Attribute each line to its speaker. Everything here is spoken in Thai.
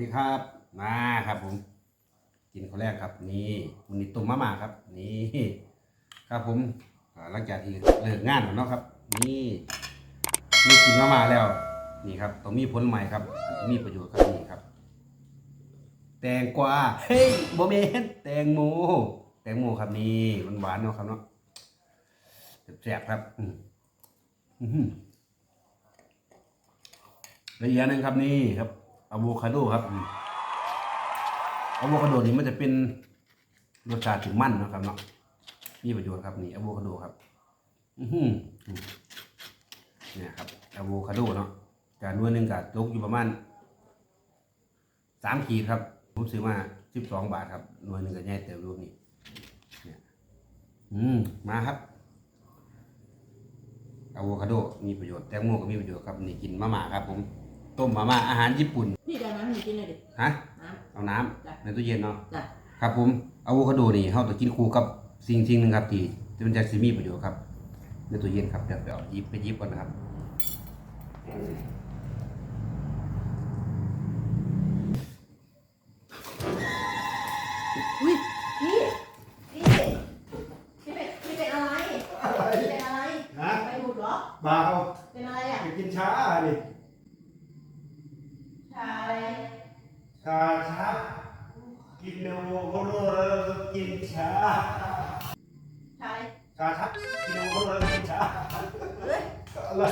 Speaker 1: ดีครับมาครับผม กินข้าวแรกครับ นี่มันนี่ต้มมะม่าครับ นี่ครับผมหลังจากที่เลิกงานแล้วเนาะครับ นี่นี่กินมะม่าแล้ว นี่ครับต้องมีผลใหม่ครับ มีประโยชน์ครับนี่ครับ แตงกวาเฮ้ยโบเมนแตงโมแตงโมครับนี่มันหวานเนาะครับเนาะแซ่บครับอืมอื้อหือและอีกอย่างหนึ่งครับนี่ครับ อะโวคาโดครับอะโวคาโดนี่มันจะเป็นรสชาติถึงมั่นนะครับเนาะมีประโยชน์ครับนี่อะโวคาโดครับ อือหืออืมเนี่ยครับอะโวคาโดเนาะการนวดหนึ่งกับตกอยู่ประมาณสามขีดครับ ผมซื้อมาสิบสองบาทครับหน่วยหนึ่งก็ใหญ่เต็มรูปนี่เนี่ยอืมมาครับอะโวคาโดมีประโยชน์แตงโมก็มีประโยชน์ครับนี่กินมะม่าครับผม ต้มมาม่าอาหารญี่ปุ่น
Speaker 2: พี่เดี๋ยวน้ำหนูกินหน่อยดิ
Speaker 1: ฮะ
Speaker 2: น้
Speaker 1: เอาน้ำ
Speaker 2: จ้ะ
Speaker 1: ในตู้เย็นเนาะำ
Speaker 2: จ้ะ
Speaker 1: ครับผมอะโวคาโดนี่เขาต้องกินคู่กับสิ่งสิ่งหนึ่งครับที่มันจะสิมีประโยชน์ครับ ในตู้เย็นครับเดี๋ยวไปเอาหยิบไปหยิบก่อนนะครับ
Speaker 2: อุ้ยพี่พี่พี่เป็นพี่เป็นอะไรพี่เป็นอะไร
Speaker 1: ฮะ
Speaker 2: ไปหลุดเหรอ
Speaker 1: บ่าว
Speaker 2: เป็นอะไรอะ
Speaker 1: ไปกินช้าดิ
Speaker 2: ชาอะไร
Speaker 1: ชาช้ากินอะโวคาโดแล้วก็กินช้า
Speaker 2: ชาอะไร
Speaker 1: ชาชักกินอะโวคาโดแล้วกินช้า
Speaker 2: เฮ้ย
Speaker 1: อะไร